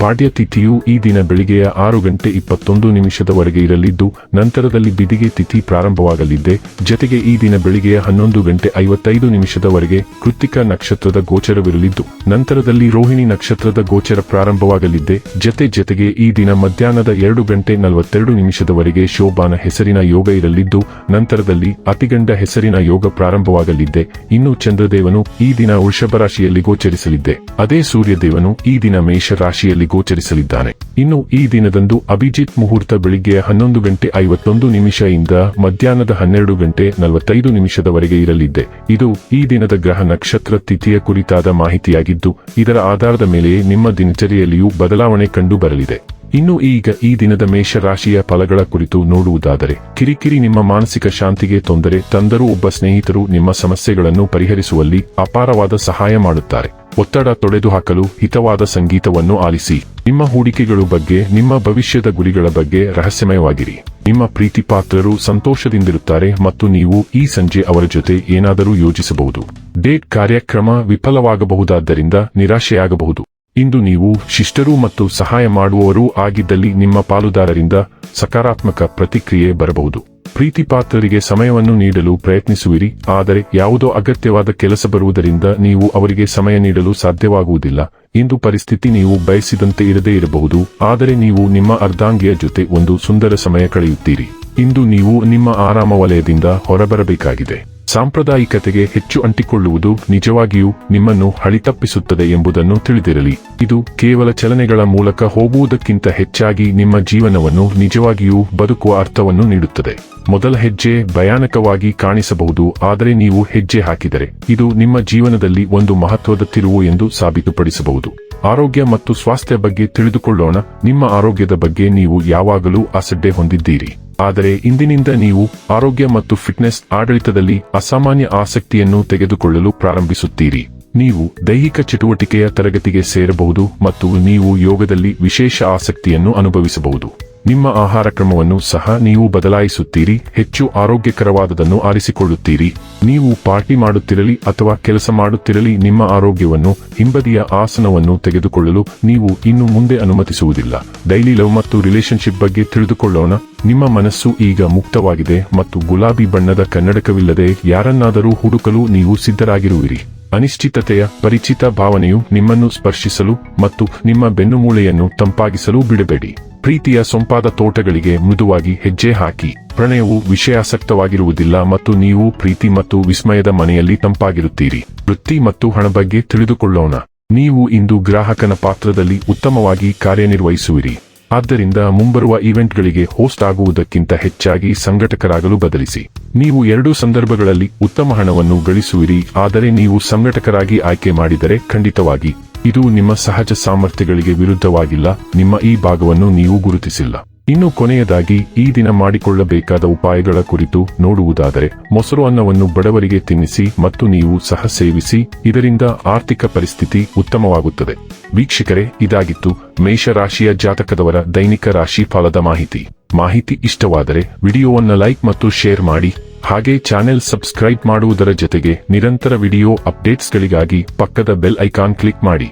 ಪಾಡ್ಯ ತಿಥಿಯು ಈ ದಿನ ಬೆಳಿಗ್ಗೆಯ ಆರು ಗಂಟೆ ಇಪ್ಪತ್ತೊಂದು ನಿಮಿಷದವರೆಗೆ ಇರಲಿದ್ದು, ನಂತರದಲ್ಲಿ ಬಿದಿಗೆ ತಿಥಿ ಪ್ರಾರಂಭವಾಗಲಿದೆ ಜತೆಗೆ ಈ ದಿನ ಬೆಳಿಗ್ಗೆಯ ಹನ್ನೊಂದು ಗಂಟೆ ಐವತ್ತೈದು ನಿಮಿಷದವರೆಗೆ ಕೃತಿಕ ನಕ್ಷತ್ರದ ಗೋಚರವಿರಲಿದ್ದು, ನಂತರದಲ್ಲಿ ರೋಹಿಣಿ ನಕ್ಷತ್ರದ ಗೋಚರ ಪ್ರಾರಂಭವಾಗಲಿದ್ದೆ. ಜತೆ ಜತೆಗೆ ಈ ದಿನ ಮಧ್ಯಾಹ್ನದ ಎರಡು ಗಂಟೆ ನಲವತ್ತೆರಡು ನಿಮಿಷದವರೆಗೆ ಶೋಭಾನ ಹೆಸರಿನ ಯೋಗ ಇರಲಿದ್ದು, ನಂತರದಲ್ಲಿ ಅತಿಗಂಡ ಹೆಸರಿನ ಯೋಗ ಪ್ರಾರಂಭವಾಗಲಿದ್ದೆ. ಇನ್ನು ಚಂದ್ರದೇವನು ಈ ದಿನ ವೃಷಭ ರಾಶಿಯಲ್ಲಿ ಗೋಚರಿಸಲಿದ್ದೆ. ಅದೇ ಸೂರ್ಯದೇವನು ಈ ದಿನ ಮೇಷ ರಾಶಿಯಲ್ಲಿ ಗೋಚರಿಸಲಿದ್ದಾನೆ. ಇನ್ನು ಈ ದಿನದಂದು ಅಭಿಜಿತ್ ಮುಹೂರ್ತ ಬೆಳಿಗ್ಗೆ ಹನ್ನೊಂದು ಗಂಟೆ ಐವತ್ತೊಂದು ಇಂದ ಮಧ್ಯಾಹ್ನದ ಹನ್ನೆರಡು ಗಂಟೆ ನಲವತ್ತೈದು ನಿಮಿಷದವರೆಗೆ ಇರಲಿದ್ದೆ. ಇದು ಈ ದಿನದ ಗ್ರಹ ನಕ್ಷತ್ರ ತಿಥಿಯ ಕುರಿತಾದ ಮಾಹಿತಿಯಾಗಿದ್ದು, ಇದರ ಆಧಾರದ ಮೇಲೆ ನಿಮ್ಮ ದಿನಚರಿಯಲ್ಲಿಯೂ ಬದಲಾವಣೆ ಕಂಡು ಬರಲಿದೆ. ಇನ್ನು ಈಗ ಈ ದಿನದ ಮೇಷ ರಾಶಿಯ ಫಲಗಳ ಕುರಿತು ನೋಡುವುದಾದರೆ, ಕಿರಿಕಿರಿ ನಿಮ್ಮ ಮಾನಸಿಕ ಶಾಂತಿಗೆ ತೊಂದರೆ ತಂದರೂ ಒಬ್ಬ ಸ್ನೇಹಿತರು ನಿಮ್ಮ ಸಮಸ್ಯೆಗಳನ್ನು ಪರಿಹರಿಸುವಲ್ಲಿ ಅಪಾರವಾದ ಸಹಾಯ ಮಾಡುತ್ತಾರೆ. ಒತ್ತಡ ತೊಡೆದುಹಾಕಲು ಹಿತವಾದ ಸಂಗೀತವನ್ನು ಆಲಿಸಿ. ನಿಮ್ಮ ಹೂಡಿಕೆಗಳು ಬಗ್ಗೆ, ನಿಮ್ಮ ಭವಿಷ್ಯದ ಗುರಿಗಳ ಬಗ್ಗೆ ರಹಸ್ಯಮಯವಾಗಿರಿ. ನಿಮ್ಮ ಪ್ರೀತಿ ಪಾತ್ರರು ಸಂತೋಷದಿಂದಿರುತ್ತಾರೆ ಮತ್ತು ನೀವು ಈ ಸಂಜೆ ಅವರ ಜೊತೆ ಏನಾದರೂ ಯೋಜಿಸಬಹುದು. ಡೇಟ್ ಕಾರ್ಯಕ್ರಮ ವಿಫಲವಾಗಬಹುದಾದ್ದರಿಂದ ನಿರಾಶೆಯಾಗಬಹುದು. ಇಂದು ನೀವು ಶಿಷ್ಟರು ಮತ್ತು ಸಹಾಯ ಮಾಡುವವರೂ ಆಗಿದ್ದಲ್ಲಿ ನಿಮ್ಮ ಪಾಲುದಾರರಿಂದ ಸಕಾರಾತ್ಮಕ ಪ್ರತಿಕ್ರಿಯೆ ಬರಬಹುದು. ಪ್ರೀತಿಪಾತ್ರರಿಗೆ ಸಮಯವನ್ನು ನೀಡಲು ಪ್ರಯತ್ನಿಸುವಿರಿ, ಆದರೆ ಯಾವುದೋ ಅಗತ್ಯವಾದ ಕೆಲಸ ಬರುವುದರಿಂದ ನೀವು ಅವರಿಗೆ ಸಮಯ ನೀಡಲು ಸಾಧ್ಯವಾಗುವುದಿಲ್ಲ. ಇಂದು ಪರಿಸ್ಥಿತಿ ನೀವು ಬಯಸಿದಂತೆ ಇರದೇ ಇರಬಹುದು, ಆದರೆ ನೀವು ನಿಮ್ಮ ಅರ್ಧಾಂಗಿಯ ಜೊತೆ ಒಂದು ಸುಂದರ ಸಮಯ ಕಳೆಯುತ್ತೀರಿ. ಇಂದು ನೀವು ನಿಮ್ಮ ಆರಾಮ ವಲಯದಿಂದ ಹೊರಬರಬೇಕಾಗಿದೆ. ಸಾಂಪ್ರದಾಯಿಕತೆಗೆ ಹೆಚ್ಚು ಅಂಟಿಕೊಳ್ಳುವುದು ನಿಜವಾಗಿಯೂ ನಿಮ್ಮನ್ನು ಹಳಿತಪ್ಪಿಸುತ್ತದೆ ಎಂಬುದನ್ನು ತಿಳಿದಿರಲಿ. ಇದು ಕೇವಲ ಚಲನೆಗಳ ಮೂಲಕ ಹೋಗುವುದಕ್ಕಿಂತ ಹೆಚ್ಚಾಗಿ ನಿಮ್ಮ ಜೀವನವನ್ನು ನಿಜವಾಗಿಯೂ ಬದುಕುವ ಅರ್ಥವನ್ನು ನೀಡುತ್ತದೆ. ಮೊದಲ ಹೆಜ್ಜೆ ಭಯಾನಕವಾಗಿ ಕಾಣಿಸಬಹುದು, ಆದರೆ ನೀವು ಹೆಜ್ಜೆ ಹಾಕಿದರೆ ಇದು ನಿಮ್ಮ ಜೀವನದಲ್ಲಿ ಒಂದು ಮಹತ್ವದ ತಿರುವು ಎಂದು ಸಾಬೀತುಪಡಿಸಬಹುದು. ಆರೋಗ್ಯ ಮತ್ತು ಸ್ವಾಸ್ಥ್ಯ ಬಗ್ಗೆ ತಿಳಿದುಕೊಳ್ಳೋಣ. ನಿಮ್ಮ ಆರೋಗ್ಯದ ಬಗ್ಗೆ ನೀವು ಯಾವಾಗಲೂ ಅಸಡ್ಡೆ ಹೊಂದಿದ್ದೀರಿ. ಆದರೆ ಇಂದಿನಿಂದ ನೀವು ಆರೋಗ್ಯ ಮತ್ತು ಫಿಟ್ನೆಸ್ ಆಡಳಿತದಲ್ಲಿ ಅಸಾಮಾನ್ಯ ಆಸಕ್ತಿಯನ್ನು ತೆಗೆದುಕೊಳ್ಳಲು ಪ್ರಾರಂಭಿಸುತ್ತೀರಿ. ನೀವು ದೈಹಿಕ ಚಟುವಟಿಕೆಯ ತರಗತಿಗೆ ಸೇರಬಹುದು ಮತ್ತು ನೀವು ಯೋಗದಲ್ಲಿ ವಿಶೇಷ ಆಸಕ್ತಿಯನ್ನು ಅನುಭವಿಸಬಹುದು. ನಿಮ್ಮ ಆಹಾರ ಕ್ರಮವನ್ನು ಸಹ ನೀವು ಬದಲಾಯಿಸುತ್ತೀರಿ, ಹೆಚ್ಚು ಆರೋಗ್ಯಕರವಾದದನ್ನು ಆರಿಸಿಕೊಳ್ಳುತ್ತೀರಿ. ನೀವು ಪಾರ್ಟಿ ಮಾಡುತ್ತಿರಲಿ ಅಥವಾ ಕೆಲಸ ಮಾಡುತ್ತಿರಲಿ, ನಿಮ್ಮ ಆರೋಗ್ಯವನ್ನು, ಹಿಂಬದಿಯ ಆಸನವನ್ನು ತೆಗೆದುಕೊಳ್ಳಲು ನೀವು ಇನ್ನು ಮುಂದೆ ಅನುಮತಿಸುವುದಿಲ್ಲ. ಡೈಲಿ ಲವ್ ಮತ್ತು ರಿಲೇಷನ್ಶಿಪ್ ಬಗ್ಗೆ ತಿಳಿದುಕೊಳ್ಳೋಣ. ನಿಮ್ಮ ಮನಸ್ಸು ಈಗ ಮುಕ್ತವಾಗಿದೆ ಮತ್ತು ಗುಲಾಬಿ ಬಣ್ಣದ ಕನ್ನಡಕವಿಲ್ಲದೆ ಯಾರನ್ನಾದರೂ ಹುಡುಕಲು ನೀವು ಸಿದ್ಧರಾಗಿರುವಿರಿ. ಅನಿಶ್ಚಿತತೆಯ, ಪರಿಚಿತ ಭಾವನೆಯು ನಿಮ್ಮನ್ನು ಸ್ಪರ್ಶಿಸಲು ಮತ್ತು ನಿಮ್ಮ ಬೆನ್ನುಮೂಳೆಯನ್ನು ತಂಪಾಗಿಸಲು ಬಿಡಬೇಡಿ. ಪ್ರೀತಿಯ ಸೊಂಪಾದ ತೋಟಗಳಿಗೆ ಮೃದುವಾಗಿ ಹೆಜ್ಜೆ ಹಾಕಿ. ಪ್ರಣಯವು ವಿಷಯಾಸಕ್ತವಾಗಿರುವುದಿಲ್ಲ ಮತ್ತು ನೀವು ಪ್ರೀತಿ ಮತ್ತು ವಿಸ್ಮಯದ ಮನೆಯಲ್ಲಿ ತಂಪಾಗಿರುತ್ತೀರಿ. ವೃತ್ತಿ ಮತ್ತು ಹಣ ಬಗ್ಗೆ ತಿಳಿದುಕೊಳ್ಳೋಣ. ನೀವು ಇಂದು ಗ್ರಾಹಕನ ಪಾತ್ರದಲ್ಲಿ ಉತ್ತಮವಾಗಿ ಕಾರ್ಯನಿರ್ವಹಿಸುವಿರಿ. ಆದ್ದರಿಂದ ಮುಂಬರುವ ಈವೆಂಟ್ಗಳಿಗೆ ಹೋಸ್ಟ್ ಆಗುವುದಕ್ಕಿಂತ ಹೆಚ್ಚಾಗಿ ಸಂಘಟಕರಾಗಲು ಬದಲಿಸಿ. ನೀವು ಎರಡೂ ಸಂದರ್ಭಗಳಲ್ಲಿ ಉತ್ತಮ ಹಣವನ್ನು ಗಳಿಸುವಿರಿ, ಆದರೆ ನೀವು ಸಂಘಟಕರಾಗಿ ಆಯ್ಕೆ ಮಾಡಿದರೆ ಖಂಡಿತವಾಗಿ. ಇದು ನಿಮ್ಮ ಸಹಜ ಸಾಮರ್ಥ್ಯಗಳಿಗೆ ವಿರುದ್ಧವಾಗಿಲ್ಲ, ನಿಮ್ಮ ಈ ಭಾಗವನ್ನು ನೀವು ಗುರುತಿಸಿಲ್ಲ. ಇನ್ನು ಕೊನೆಯದಾಗಿ ಈ ದಿನ ಮಾಡಿಕೊಳ್ಳಬೇಕಾದ ಉಪಾಯಗಳ ಕುರಿತು ನೋಡುವುದಾದರೆ, ಮೊಸರು ಅನ್ನವನ್ನು ಬಡವರಿಗೆ ತಿನ್ನಿಸಿ ಮತ್ತು ನೀವು ಸಹ ಸೇವಿಸಿ, ಇದರಿಂದ ಆರ್ಥಿಕ ಪರಿಸ್ಥಿತಿ ಉತ್ತಮವಾಗುತ್ತದೆ. ವೀಕ್ಷಕರೇ, ಇದಾಗಿತ್ತು ಮೇಷರಾಶಿಯ ಜಾತಕದವರ ದೈನಿಕ ರಾಶಿ ಫಲದ ಮಾಹಿತಿ. ಮಾಹಿತಿ ಇಷ್ಟವಾದರೆ ವಿಡಿಯೋವನ್ನು ಲೈಕ್ ಮತ್ತು ಶೇರ್ ಮಾಡಿ, ಹಾಗೆ ಚಾನೆಲ್ ಸಬ್ಸ್ಕ್ರೈಬ್ ಮಾಡುವುದರ ಜೊತೆಗೆ ನಿರಂತರ ವಿಡಿಯೋ ಅಪ್ಡೇಟ್ಸ್ಗಳಿಗಾಗಿ ಪಕ್ಕದ ಬೆಲ್ ಐಕಾನ್ ಕ್ಲಿಕ್ ಮಾಡಿ.